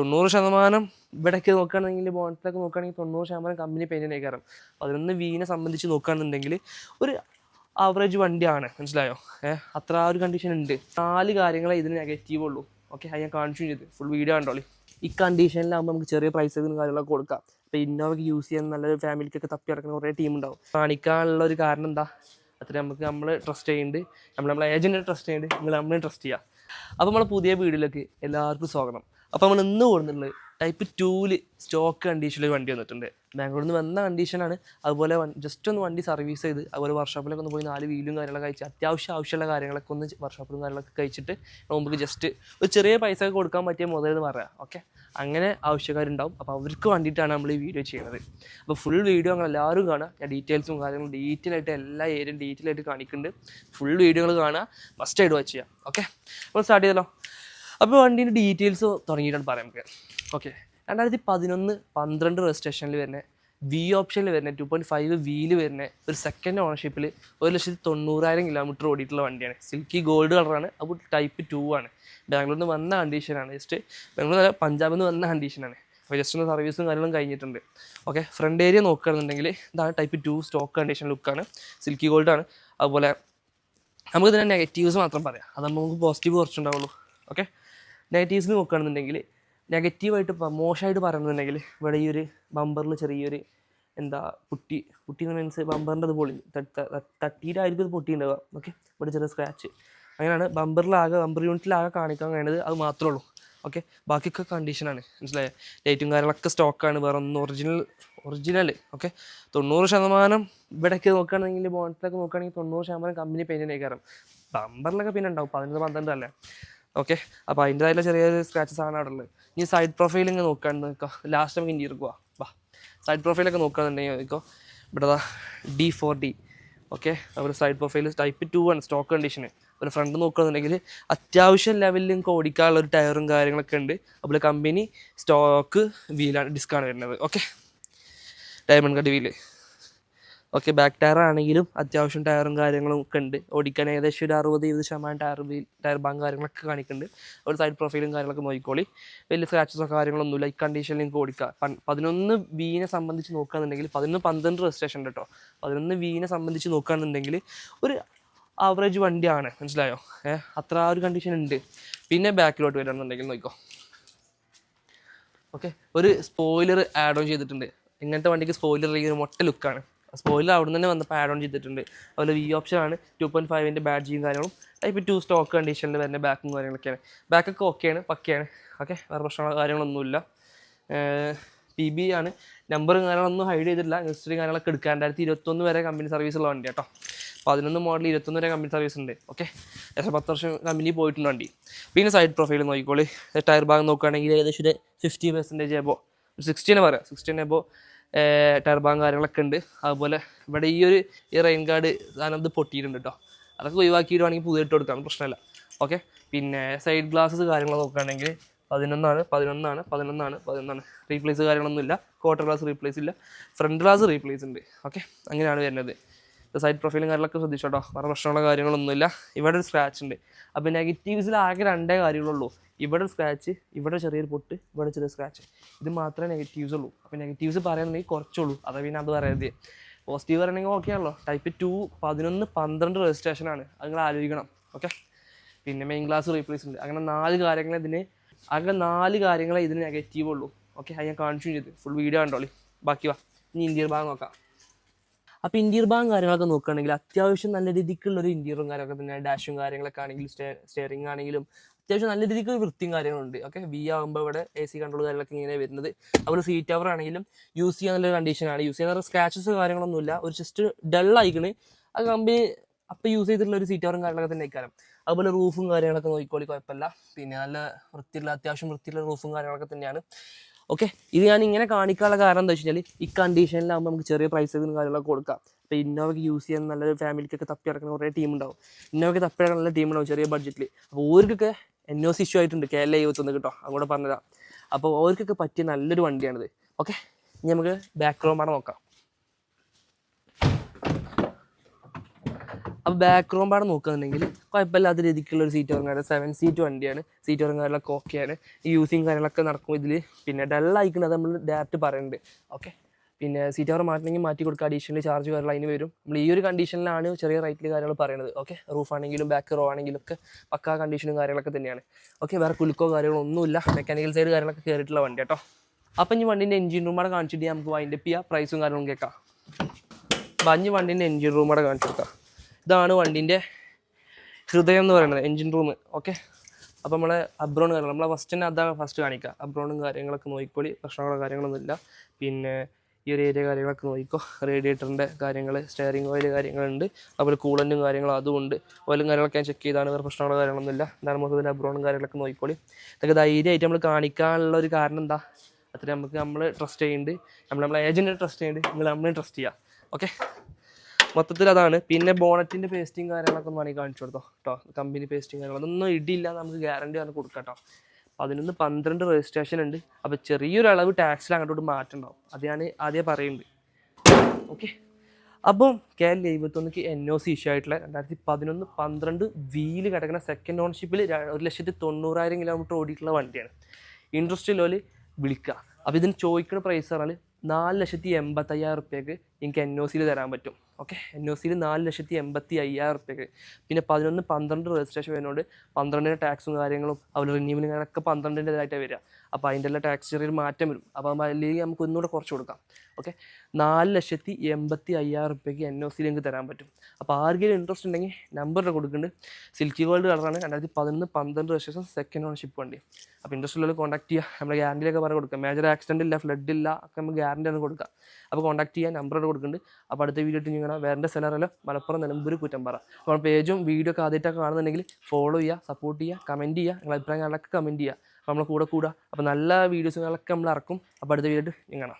തൊണ്ണൂറ് ശതമാനം ഇവിടേക്ക് നോക്കുകയാണെങ്കിൽ ബോണറ്റിലൊക്കെ നോക്കുകയാണെങ്കിൽ തൊണ്ണൂറ് ശതമാനം കമ്പനി പെയിന്റിനെ കയറും പതിനൊന്ന് വീനെ സംബന്ധിച്ച് നോക്കുകയാണെന്നുണ്ടെങ്കിൽ ഒരു ആവറേജ് വണ്ടിയാണ്. മനസ്സിലായോ? ഏഹ് അത്ര ആ ഒരു കണ്ടീഷൻ ഉണ്ട്. നാല് കാര്യങ്ങളെ ഇതിന് നെഗറ്റീവ് ഉള്ളൂ. ഓക്കെ അത് ഞാൻ കാണിച്ചു ചെയ്ത്. ഫുൾ വീഡിയോ കണ്ടോളി. ഈ കണ്ടീഷനിലാകുമ്പോൾ നമുക്ക് ചെറിയ പ്രൈസുകളും കാര്യങ്ങളൊക്കെ കൊടുക്കാം. ഇപ്പോൾ ഇന്നോവയ്ക്ക് യൂസ് ചെയ്യാൻ നല്ലൊരു ഫാമിലിക്കൊക്കെ തപ്പി നടക്കുന്ന കുറേ ടീം ഉണ്ടാവും. കാണിക്കാനുള്ള ഒരു കാരണം എന്താ? അത്ര നമുക്ക് നമ്മൾ ട്രസ്റ്റ് ചെയ്യുന്നുണ്ട്. നമ്മൾ നമ്മളെ ഏജന്റിനെ ട്രസ്റ്റ് ചെയ്യുന്നുണ്ട്. നിങ്ങൾ നമ്മളെ ട്രസ്റ്റ് ചെയ്യുക അപ്പോൾ നമ്മളെ പുതിയ വീഡിയോയിലേക്ക് എല്ലാവർക്കും സ്വാഗതം. അപ്പോൾ നമ്മൾ ഇന്ന് കൊടുക്കുന്നുള്ളത് ടൈപ്പ് ടൂവിൽ സ്റ്റോക്ക് കണ്ടീഷനിൽ വണ്ടി വന്നിട്ടുണ്ട്. ബാംഗ്ലൂരിൽ നിന്ന് വന്ന കണ്ടീഷനാണ് അതുപോലെ ജസ്റ്റ് ഒന്ന് വണ്ടി സർവീസ് ചെയ്ത് അതുപോലെ വർഷോപ്പിലൊക്കെ ഒന്ന് പോയി നാല് വീലും കാര്യങ്ങളൊക്കെ കഴിച്ച് അത്യാവശ്യം ആവശ്യമുള്ള കാര്യങ്ങളൊക്കെ ഒന്ന് വർഷോപ്പിലും കാര്യങ്ങളൊക്കെ കഴിച്ചിട്ട് നമുക്ക് ജസ്റ്റ് ഒരു ചെറിയ പൈസ ഒക്കെ കൊടുക്കാൻ പറ്റിയ മുതലെന്ന് പറയാം. ഓക്കെ അങ്ങനെ ആവശ്യക്കാരുണ്ടാവും. അപ്പോൾ അവർക്ക് വേണ്ടിയിട്ടാണ് നമ്മൾ ഈ വീഡിയോ ചെയ്യുന്നത്. അപ്പോൾ ഫുൾ വീഡിയോ നിങ്ങൾ എല്ലാവരും കാണുക. ഞാൻ ഡീറ്റെയിൽസും കാര്യങ്ങളും ഡീറ്റെയിൽ ആയിട്ട് എല്ലാ ഏരിയയും ഡീറ്റെയിൽ ആയിട്ട് കാണിക്കുന്നുണ്ട്. ഫുൾ വീഡിയോകൾ കാണുക. മസ്റ്റ് ആയിട്ട് വാച്ച് ചെയ്യാം ഓക്കെ അപ്പോൾ സ്റ്റാർട്ട് ചെയ്തല്ലോ. അപ്പോൾ വണ്ടീന്റെ ഡീറ്റെയിൽസ് തുടങ്ങിയിട്ടാണ് പറയാം നമുക്ക്. ഓക്കെ രണ്ടായിരത്തി പതിനൊന്ന് പന്ത്രണ്ട് രജിസ്ട്രേഷനിൽ വരുന്ന വി ഓപ്ഷനിൽ വരുന്ന ടു പോയിന്റ് ഫൈവ് വിയിൽ വരുന്ന ഒരു സെക്കൻഡ് ഓണർഷിപ്പിൽ ഒരു ലക്ഷത്തി തൊണ്ണൂറായിരം കിലോമീറ്റർ ഓടിയിട്ടുള്ള വണ്ടിയാണ്. സിൽക്കി ഗോൾഡ് കളറാണ് അപ്പോൾ ടൈപ്പ് ടു ആണ്. ബാംഗ്ലൂരിൽ നിന്ന് വന്ന കണ്ടീഷനാണ് ജസ്റ്റ് ബാംഗ്ലൂർ അല്ല പഞ്ചാബിൽ നിന്ന് വന്ന കണ്ടീഷനാണ് അപ്പോൾ ജസ്റ്റ് ഒന്ന് സർവീസും കാര്യങ്ങളും കഴിഞ്ഞിട്ടുണ്ട്. ഓക്കെ ഫ്രണ്ട് ഏരിയ നോക്കുകയാണെന്നുണ്ടെങ്കിൽ ഇതാണ് ടൈപ്പ് ടു സ്റ്റോക്ക് കണ്ടീഷൻ ലുക്കാണ് സിൽക്കി ഗോൾഡാണ് അതുപോലെ നമുക്ക് ഇതിന്റെ നെഗറ്റീവ്സ് മാത്രം പറയാം. അത് നമുക്ക് പോസിറ്റീവ് കുറച്ചുണ്ടാവുള്ളൂ. ഓക്കെ നെഗറ്റീവ്സിൽ നോക്കുകയാണെന്നുണ്ടെങ്കിൽ നെഗറ്റീവായിട്ട് മോശമായിട്ട് പറയുന്നുണ്ടെങ്കിൽ ഇവിടെ ഈ ഒരു ബമ്പറിൽ ചെറിയൊരു എന്താ പുട്ടി പുട്ടി എന്ന് മീൻസ് ബമ്പറിന്റെ അത് പൊളി തട്ടിയിട്ടായിരിക്കും ഇത് പൊട്ടിയിട്ടുണ്ടാവുക. ഓക്കെ ഇവിടെ ചെറിയ സ്ക്രാച്ച് അങ്ങനെയാണ് ബമ്പറിലാകെ ബമ്പർ യൂണിറ്റിലാകെ കാണിക്കാൻ കഴിയുന്നത് അത് മാത്രമേ ഉള്ളൂ. ഓക്കെ ബാക്കിയൊക്കെ കണ്ടീഷനാണ് മനസ്സിലായോ? ലൈറ്റും കാര്യങ്ങളൊക്കെ സ്റ്റോക്കാണ് വേറെ ഒന്ന് ഒറിജിനൽ ഒറിജിനൽ ഓക്കെ തൊണ്ണൂറ് ശതമാനം ഇവിടെയൊക്കെ നോക്കുകയാണെങ്കിൽ ബോണ്ടിലൊക്കെ നോക്കുകയാണെങ്കിൽ തൊണ്ണൂറ് ശതമാനം കമ്പനി പെയിന്റിനെ കയറും ബമ്പറിലൊക്കെ പിന്നെ ഉണ്ടാവും. പതിനൊന്ന് പന്ത്രണ്ട് അല്ലേ? ഓക്കെ അപ്പോൾ അതിന്റെതായിട്ടുള്ള ചെറിയ സ്ക്രാച്ചസ് ആണ് അവിടെ ഉള്ളത്. ഇനി സൈഡ് പ്രൊഫൈൽ ഇങ്ങനെ നോക്കുകയാണെന്ന് നോക്കാം ലാസ്റ്റ് നമുക്ക് ഇനി ഇരിക്കുക വാ. സൈഡ് പ്രൊഫൈലൊക്കെ നോക്കുകയാണെന്നുണ്ടെങ്കിൽ നോക്കിക്കോ ഇവിടെ ഡി ഫോർ ഡി ഓക്കെ അതുപോലെ സൈഡ് പ്രൊഫൈൽ ടൈപ്പ് ടു ആണ് സ്റ്റോക്ക് കണ്ടീഷന് ഒരു ഫ്രണ്ട് നോക്കുകയാണെന്നുണ്ടെങ്കിൽ അത്യാവശ്യം ലെവലിൽ നിങ്ങൾക്ക് ഓടിക്കാനുള്ള ഒരു ടയറും കാര്യങ്ങളൊക്കെ ഉണ്ട്. അപ്പോൾ കമ്പനി സ്റ്റോക്ക് വീലാണ് ഡിസ്കാണ് വരുന്നത്. Okay diamond cut wheel okay back tyre ആണെങ്കിലും അത്യാവശ്യം ടയറും കാര്യങ്ങളും ഒക്കെ ഉണ്ട്. ഓടിക്കാൻ ഏകദേശം ഒരു അറുപത് ഇരുപത് ശതമാനം ടയർ ടയർ ബാങ്ക് കാര്യങ്ങളൊക്കെ കാണിക്കുന്നുണ്ട്. ഒരു സൈഡ് പ്രൊഫൈലും കാര്യങ്ങളൊക്കെ നോക്കിക്കോളി. വലിയ സ്ക്രാച്ചസോ കാര്യങ്ങളൊന്നുമില്ല. ഈ കണ്ടീഷനിൽ നിങ്ങൾക്ക് ഓടിക്കാം. പതിനൊന്ന് വീനെ സംബന്ധിച്ച് നോക്കുകയാണെന്നുണ്ടെങ്കിൽ പതിനൊന്ന് പന്ത്രണ്ട് രജിസ്ട്രേഷൻ ഉണ്ട് കേട്ടോ പതിനൊന്ന് വീനെ സംബന്ധിച്ച് നോക്കുകയാണെന്നുണ്ടെങ്കിൽ ഒരു ആവറേജ് വണ്ടിയാണ്. മനസ്സിലായോ? ഏഹ് അത്ര ആ ഒരു കണ്ടീഷൻ ഉണ്ട്. പിന്നെ ബാക്കിലോട്ട് വരാണെന്നുണ്ടെങ്കിൽ നോക്കിക്കോ. ഓക്കെ ഒരു സ്പോയിലർ ആഡ് ഓൺ ചെയ്തിട്ടുണ്ട്. ഇങ്ങനത്തെ വണ്ടിക്ക് സ്പോയിലർ ഒരു മൊട്ട ലുക്കാണ് സ്പോയിലർ അവിടെ തന്നെ വന്നപ്പോൾ പാഡ് ഓൺ ചെയ്തിട്ടുണ്ട്. അതുപോലെ വി ഓപ്ഷനാണ് ടു പോയിന്റ് ഫൈവിന്റെ ബാഡ്ജിയും കാര്യങ്ങളും ടൈപ്പ് ടു സ്റ്റോക്ക് കണ്ടീഷനിൽ വരുന്ന ബാക്കും കാര്യങ്ങളൊക്കെയാണ്. ബാക്കൊക്കെ ഓക്കെയാണ് പക്കയാണ്. ഓക്കെ വേറെ പ്രശ്നമുള്ള കാര്യങ്ങളൊന്നുമില്ല. പി ബി ആണ്. നമ്പറും കാര്യങ്ങളൊന്നും ഹൈഡ് ചെയ്തിട്ടില്ല. ഹിസ്റ്ററി കാര്യങ്ങളൊക്കെ എടുക്കാൻ. രണ്ടായിരത്തി ഇരുപത്തൊന്ന് വരെ കമ്പനി സർവീസ് ഉള്ള വണ്ടി കേട്ടോ. പതിനൊന്ന് മോഡൽ ഇരുപത്തൊന്ന് വരെ കമ്പനി സർവീസ് ഉണ്ട്. ഓക്കെ ഏകദേശം പത്ത് വർഷം കമ്പനി പോയിട്ടുണ്ട് വണ്ടി. പിന്നെ സൈഡ് പ്രൊഫൈൽ നോക്കിക്കോളി. ടയർ ഭാഗം നോക്കുകയാണെങ്കിൽ ഏകദേശം ഒരു ഫിഫ്റ്റി പെർസെന്റേജ് എബോ സിക്സ്റ്റീനെ പറയാം. സിക്സ്റ്റീൻ എബോ ഭാഗം കാര്യങ്ങളൊക്കെ ഉണ്ട്. അതുപോലെ ഇവിടെ ഈ ഒരു ഈ റെയിൻ ഗാർഡ് സാധനം ഇത് പൊട്ടിയിട്ടുണ്ട് കേട്ടോ അതൊക്കെ ഒഴിവാക്കിയിടുവാണെങ്കിൽ പുതിയ ഇട്ട് കൊടുക്കാം പ്രശ്നമില്ല. ഓക്കെ പിന്നെ സൈഡ് ഗ്ലാസ്സസ് കാര്യങ്ങൾ നോക്കുകയാണെങ്കിൽ പതിനൊന്നാണ് പതിനൊന്നാണ് പതിനൊന്നാണ് പതിനൊന്നാണ്. റീപ്ലേസ് കാര്യങ്ങളൊന്നുമില്ല ക്വാർട്ടർ ഗ്ലാസ് റീപ്ലേസ് ഇല്ല. ഫ്രണ്ട് ഗ്ലാസ് റീപ്ലേസ് ഉണ്ട്. ഓക്കെ അങ്ങനെയാണ് വരുന്നത്. സൈഡ് പ്രൊഫൈലും കാര്യങ്ങളൊക്കെ ശ്രദ്ധിച്ചോട്ടോ വേറെ പ്രശ്നമുള്ള കാര്യങ്ങളൊന്നുമില്ല. ഇവിടെ ഒരു സ്ക്രാച്ച് ഉണ്ട്. അപ്പോൾ നെഗറ്റീവ്സിൽ ആകെ രണ്ടേ കാര്യങ്ങളുള്ളൂ. ഇവിടെ സ്ക്രാച്ച് ഇവിടെ ചെറിയൊരു പൊട്ട് ഇവിടെ ചെറിയ സ്ക്രാച്ച് ഇത് മാത്രമേ നെഗറ്റീവ്സ് ഉള്ളൂ. അപ്പോൾ നെഗറ്റീവ്സ് പറയുന്നുണ്ടെങ്കിൽ കുറച്ചുള്ളൂ. അതാ പിന്നെ അത് പറയരുത് പോസിറ്റീവ് പറയണമെങ്കിൽ ഓക്കെ ആണല്ലോ. ടൈപ്പ് ടു പതിനൊന്ന് പന്ത്രണ്ട് രജിസ്ട്രേഷൻ ആണ്. അത് നിങ്ങൾ ആലോചിക്കണം. ഓക്കെ പിന്നെ മെയിൻ ക്ലാസ് റീപ്ലേസ് ഉണ്ട്. അങ്ങനെ നാല് കാര്യങ്ങൾ ഇതിന് അങ്ങനെ നാല് കാര്യങ്ങളെ ഇതിന് നെഗറ്റീവ് ഉള്ളൂ. ഓക്കെ അത് ഞാൻ കാണിച്ചു ചെയ്ത്. ഫുൾ വീഡിയോ കണ്ടോളി. ബാക്കി വാ. ഇനി ഇന്ത്യൻ ഭാഗം നോക്കാം. അപ്പോൾ ഇന്റീരിയർ ഭാഗം കാര്യങ്ങളൊക്കെ നോക്കുകയാണെങ്കിൽ അത്യാവശ്യം നല്ല രീതിക്കുള്ള ഒരു ഇന്റീരിയറും കാര്യങ്ങളൊക്കെ തന്നെ ഡാഷും കാര്യങ്ങളൊക്കെ ആണെങ്കിലും സ്റ്റെയറിംഗ് ആണെങ്കിലും അത്യാവശ്യം നല്ല രീതിക്ക് ഒരു വൃത്തിയും കാര്യങ്ങളുണ്ട്. ഓക്കെ വി ആകുമ്പോൾ ഇവിടെ എ സി കൺട്രോൾ കാര്യങ്ങളൊക്കെ ഇങ്ങനെ വരുന്നത്. അതുപോലെ സീറ്റ് കവർ ആണെങ്കിലും യൂസ് ചെയ്യാൻ നല്ലൊരു കണ്ടീഷനാണ് യൂസ് ചെയ്യാൻ സ്ക്രാച്ചസ് കാര്യങ്ങളൊന്നുമില്ല. ഒരു ജസ്റ്റ് ഡൾ ആയിക്കണ്. ആ കമ്പനി അപ്പോൾ യൂസ് ചെയ്തിട്ടുള്ള ഒരു സീറ്റ് കവറും കാര്യങ്ങളൊക്കെ തന്നെ ഇക്കാരം അതുപോലെ റൂഫും കാര്യങ്ങളൊക്കെ നോക്കിക്കോളി കുഴപ്പമില്ല. പിന്നെ നല്ല വൃത്തിയുള്ള അത്യാവശ്യം വൃത്തിയുള്ള റൂഫും കാര്യങ്ങളൊക്കെ തന്നെയാണ്. ഓക്കെ ഇത് ഞാൻ ഇങ്ങനെ കാണിക്കാനുള്ള കാരണം എന്താ വെച്ചാൽ ഈ കണ്ടീഷനിലാകുമ്പോൾ നമുക്ക് ചെറിയ പ്രൈസ് കാര്യങ്ങളൊക്കെ കൊടുക്കാം. ഇപ്പോൾ ഇന്നോവയ്ക്ക് യൂസ് ചെയ്യാൻ നല്ലൊരു ഫാമിലിക്കൊക്കെ തപ്പി നടക്കുന്ന കുറേ ടീം ഉണ്ടാവും. ഇന്നോവയ്ക്ക് തപ്പി നടക്കുന്ന നല്ല ടീം ഉണ്ടാവും ചെറിയ ബഡ്ജറ്റിൽ അപ്പോൾ ഓർക്കൊക്കെ എൻ ഒ സി ഇഷ്യൂ ആയിട്ടുണ്ട്. കെ എൽ യൂത്ത് കേട്ടോ. അങ്ങോട്ട് പറഞ്ഞുതരാം. അപ്പോൾ ഓർക്കൊക്കെ പറ്റിയ നല്ലൊരു വണ്ടിയാണിത്. ഓക്കെ ഇനി നമുക്ക് ബാക്ക്ഗ്രൗണ്ട് ആണ് നോക്കാം. അപ്പോൾ ബാക്ക് റൂമ്പാണ് നോക്കുകയാണെന്നുണ്ടെങ്കിൽ കുഴപ്പമില്ലാത്ത രീതിക്കുള്ള ഒരു സീറ്റ് ഇറങ്ങാറ് സെവൻ സീറ്റ് വണ്ടിയാണ്. സീറ്റ് ഇറങ്ങാറിലൊക്കെ ഓക്കെയാണ് യൂസിങ് കാര്യങ്ങളൊക്കെ നടക്കും ഇതിൽ പിന്നെ ഡല്ലായിക്കുന്നത് നമ്മൾ ഡയറക്റ്റ് പറയുന്നുണ്ട് ഓക്കെ പിന്നെ സീറ്റ് അവർ മാറ്റണമെങ്കിൽ മാറ്റി കൊടുക്കുക. അഡീഷണൽ ചാർജ് കാര്യങ്ങൾ അതിന് വരും. നമ്മൾ ഈ ഒരു കണ്ടീഷനിലാണ് ചെറിയ റേറ്റിൽ കാര്യങ്ങൾ പറയുന്നത് ഓക്കെ റൂഫ് ആണെങ്കിലും ബാക്ക് റോ ആണെങ്കിലും ഒക്കെ പക്കാ കണ്ടീഷനും കാര്യങ്ങളൊക്കെ തന്നെയാണ്. ഓക്കെ വേറെ കുലുക്കോ കാര്യങ്ങളോ ഒന്നുമില്ല. മെക്കാനിക്കൽ സൈഡ് കാര്യങ്ങളൊക്കെ കയറിയിട്ടുള്ള വണ്ടി കേട്ടോ. അപ്പം ഈ വണ്ടീന്റെ എഞ്ചിൻ റൂം കൂടെ കാണിച്ചിട്ട് നമുക്ക് വൈൻഡപ്പ് ചെയ്യാം. പ്രൈസും കാര്യങ്ങളും കേൾക്കാം. അപ്പം അഞ്ച് വണ്ടീന്റെ എഞ്ചിൻ റൂം കൂടെ കാണിച്ചു കൊടുക്കാം. ഇതാണ് വണ്ടിന്റെ ഹൃദയം എന്ന് പറയുന്നത് എൻജിൻ റൂം ഓക്കെ അപ്പോൾ നമ്മളെ അബ്രോൺ കാര്യങ്ങൾ നമ്മളെ ഫസ്റ്റ് തന്നെ അതാണ് ഫസ്റ്റ് കാണിക്കുക അബ്രോണും കാര്യങ്ങളൊക്കെ നോക്കിക്കോളി പ്രശ്നങ്ങളോ കാര്യങ്ങളൊന്നും ഇല്ല പിന്നെ ഈ ഒരു ഏരിയ കാര്യങ്ങളൊക്കെ നോക്കിക്കോ. റേഡിയേറ്ററിന്റെ കാര്യങ്ങൾ സ്റ്റെയറിംഗ് ഓയിൽ കാര്യങ്ങളുണ്ട്. അതുപോലെ കൂളന്റും കാര്യങ്ങളും അതും ഉണ്ട്. ഓയിലും കാര്യങ്ങളൊക്കെ ഞാൻ ചെക്ക് ചെയ്താണ് വേറെ പ്രശ്നങ്ങളോ കാര്യങ്ങളൊന്നുമില്ല. എന്താണ് മൊത്തത്തിൽ അബ്രോണും കാര്യങ്ങളൊക്കെ നോക്കിക്കോളി. ഇതൊക്കെ ധൈര്യമായിട്ട് നമ്മൾ കാണിക്കാനുള്ള ഒരു കാരണം എന്താ? അത്ര നമുക്ക് നമ്മൾ ട്രസ്റ്റ് ചെയ്യുന്നുണ്ട്. നമ്മൾ നമ്മളെ ഏജന്റിനെ ട്രസ്റ്റ് ചെയ്യുന്നുണ്ട്. നിങ്ങൾ നമ്മളെ ട്രസ്റ്റ് ചെയ്യുക ഓക്കെ മൊത്തത്തിൽ അതാണ്. പിന്നെ ബോണറ്റിന്റെ പേസ്റ്റിംഗ് കാര്യങ്ങളൊക്കെ ഒന്ന് വേണമെങ്കിൽ കാണിച്ചു കൊടുത്തോ. കേട്ടോ കമ്പനി പേസ്റ്റിംഗ് കാര്യങ്ങൾ അതൊന്നും ഇടിയില്ല നമുക്ക് ഗ്യാരണ്ടി ആണ് കൊടുക്കാം കേട്ടോ പതിനൊന്ന് പന്ത്രണ്ട് രജിസ്ട്രേഷൻ ഉണ്ട്. അപ്പോൾ ചെറിയൊരു അളവ് ടാക്സിൽ അങ്ങോട്ട് മാറ്റം ഉണ്ടാവും അത് ഞാൻ ആദ്യം പറയുന്നുണ്ട് ഓക്കെ അപ്പം കെ എൽ എഴുപത്തൊന്നിക്ക് എൻ ഒ സി ഇഷ്യൂ ആയിട്ടുള്ള രണ്ടായിരത്തി പതിനൊന്ന് പന്ത്രണ്ട് വീൽ കിടക്കുന്ന സെക്കൻഡ് ഓൺഷിപ്പിൽ ഒരു ലക്ഷത്തി തൊണ്ണൂറായിരം കിലോമീറ്റർ ഓടിയിട്ടുള്ള വണ്ടിയാണ്. ഇൻട്രസ്റ്റ് ലോൽ വിളിക്കുക അപ്പോൾ ഇതിന് ചോദിക്കുന്ന പ്രൈസ് പറഞ്ഞാൽ നാല് ലക്ഷത്തി എൺപത്തയ്യായിരം റുപ്യക്ക് എനിക്ക് എൻ ഒ സിയിൽ തരാൻ പറ്റും. ഓക്കെ എൻ ഒ സിയിൽ നാല് ലക്ഷത്തി എൺപത്തി അയ്യായിരം റുപ്യക്ക് പിന്നെ പതിനൊന്ന് പന്ത്രണ്ട് രജിസ്ട്രേഷൻ വരുന്നതുകൊണ്ട് പന്ത്രണ്ടിന്റെ ടാക്സും കാര്യങ്ങളും അതുപോലെ റിന്യൂവലും കാര്യങ്ങളൊക്കെ പന്ത്രണ്ടിന്റെതായിട്ടാണ് വരിക. അപ്പോൾ അതിന്റെ എല്ലാം ടാക്സ് ചെറിയൊരു മാറ്റം വരും. അപ്പോൾ അല്ലെങ്കിൽ നമുക്ക് ഒന്നുകൂടെ കുറച്ച് കൊടുക്കാം. ഓക്കെ നാല് ലക്ഷത്തി എൺപത്തി അയ്യായിരം റുപ്യക്ക് എൻ ഒ സിയിൽ എനിക്ക് തരാൻ പറ്റും. അപ്പോൾ ആർക്കെങ്കിലും ഇൻട്രസ്റ്റ് ഉണ്ടെങ്കിൽ നമ്പർ കൊടുക്കുന്നുണ്ട്. സിൽക്കി ഗോൾഡ് കളറാണ് രണ്ടായിരത്തി പതിനൊന്ന് പന്ത്രണ്ട് രജിസ്ട്രേഷൻ സെക്കൻഡ് ഓണർഷിപ്പ് വണ്ടി. അപ്പോൾ ഇൻട്രസ്റ്റ് ഉള്ളത് കോൺടാക്ട് ചെയ്യുക. നമ്മൾ ഗ്യാരണ്ടിയിലൊക്കെ പറഞ്ഞ് കൊടുക്കാം മേജർ ആക്സിഡന്റ് ഇല്ല ഫ്ലഡ് ഇല്ല ഒക്കെ നമുക്ക് ഗ്യാരണ്ടി ആണ് കൊടുക്കുക. അപ്പോൾ കോൺടാക്ട് ചെയ്യാൻ നമ്പർ കൊടുക്കുന്നുണ്ട്. അപ്പോൾ അടുത്ത വീഡിയോ ഇട്ട് ഞങ്ങൾ വേറെ സെലറല്ലോ മലപ്പുറം നിലമ്പൂർ കുറ്റമ്പാറ. അപ്പോൾ പേജും വീഡിയോ ഒക്കെ ആദ്യമായിട്ടൊക്കെ കാണുന്നുണ്ടെങ്കിൽ ഫോളോ ചെയ്യുക സപ്പോർട്ട് ചെയ്യുക കമന്റ് ചെയ്യുക നിങ്ങളുടെ അഭിപ്രായങ്ങളൊക്കെ കമന്റ് ചെയ്യുക. അപ്പോൾ നമ്മൾ കൂടെ കൂടുക. അപ്പോൾ നല്ല വീഡിയോസുകളൊക്കെ നമ്മൾ ഇറക്കും. അപ്പോൾ അടുത്ത വീഡിയോ ഇട്ട് കാണാം.